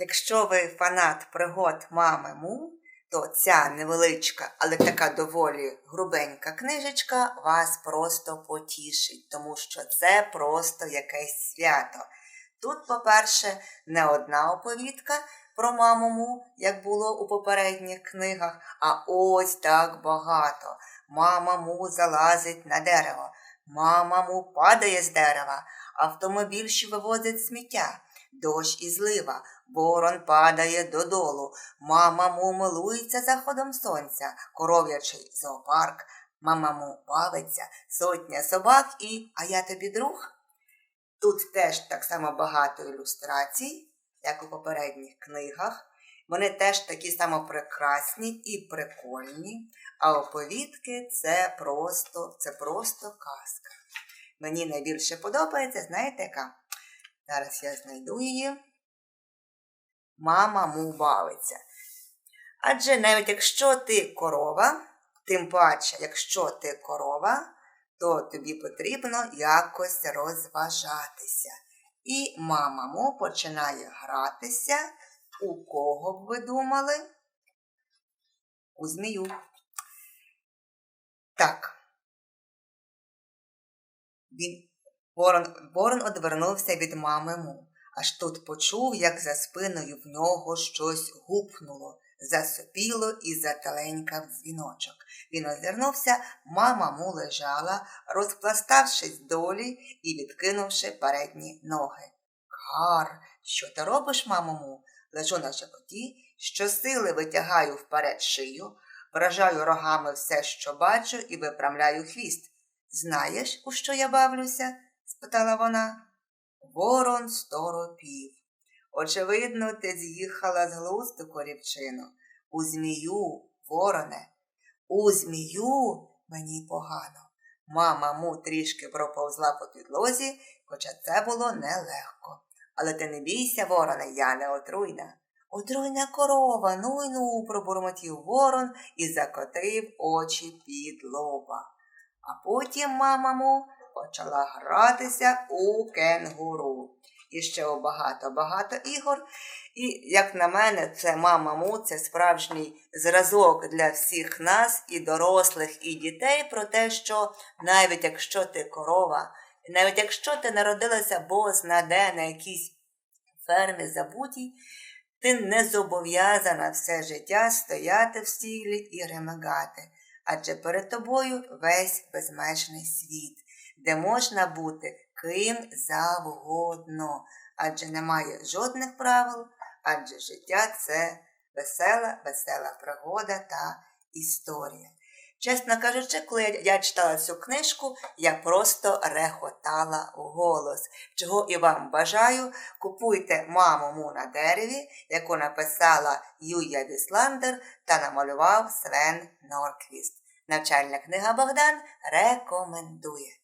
Якщо ви фанат пригод мами Му, то ця невеличка, але така доволі грубенька книжечка вас просто потішить, тому що це просто якесь свято. Тут, по-перше, не одна оповідка про маму Му, як було у попередніх книгах, а ось так багато. Мама Му залазить на дерево, мама Му падає з дерева, автомобіль, що вивозить сміття, дощ і злива, ворон падає додолу, мама Му милується заходом сонця, коров'ячий зоопарк, мама Му бавиться, сотня собак і А я тобі друг. Тут теж так само багато ілюстрацій, як у попередніх книгах. Вони теж такі само прекрасні і прикольні, а оповідки це просто, це просто казка. Мені найбільше подобається, знаєте яка? Зараз я знайду її. Мама му бавиться. Адже навіть якщо ти корова, тим паче, якщо ти корова, то тобі потрібно якось розважатися. І мама му починає гратися. У кого б ви думали? У змію. Так. Він Ворон, Ворон одвернувся від мами му, аж тут почув, як за спиною в нього щось гупнуло, засопіло і зателенькав дзвіночок. Він озирнувся, мама му лежала, розпластавшись долі і відкинувши передні ноги. Кар, що ти робиш, мамо му? Лежу на животі, щосили витягаю вперед шию, вражаю рогами все, що бачу, і випрямляю хвіст. Знаєш, у що я бавлюся? Спитала вона. Ворон сторопів. Очевидно, ти з'їхала з глузду, корівчино. У змію, вороне, у змію мені погано. Мама му трішки проповзла по підлозі, хоча це було нелегко. Але ти не бійся, вороне, я не отруйна. Отруйна корова, ну й ну, пробурмотів ворон і закотив очі під лоба. А потім мама почала гратися у кенгуру. І ще у багато-багато ігор. І, як на мене, це мама му, це справжній зразок для всіх нас, і дорослих, і дітей, про те, що навіть якщо ти корова, навіть якщо ти народилася бозна де на якійсь фермі забутій, ти не зобов'язана все життя стояти в стілі і ремагати, адже перед тобою весь безмежний світ, де можна бути ким завгодно, адже немає жодних правил, адже життя це весела, весела пригода та історія. Чесно кажучи, коли я, читала цю книжку, я просто рехотала голос. Чого і вам бажаю, купуйте маму му на дереві, яку написала Юя Вісландер та намалював Свен Норквіст. Навчальна книга Богдан рекомендує.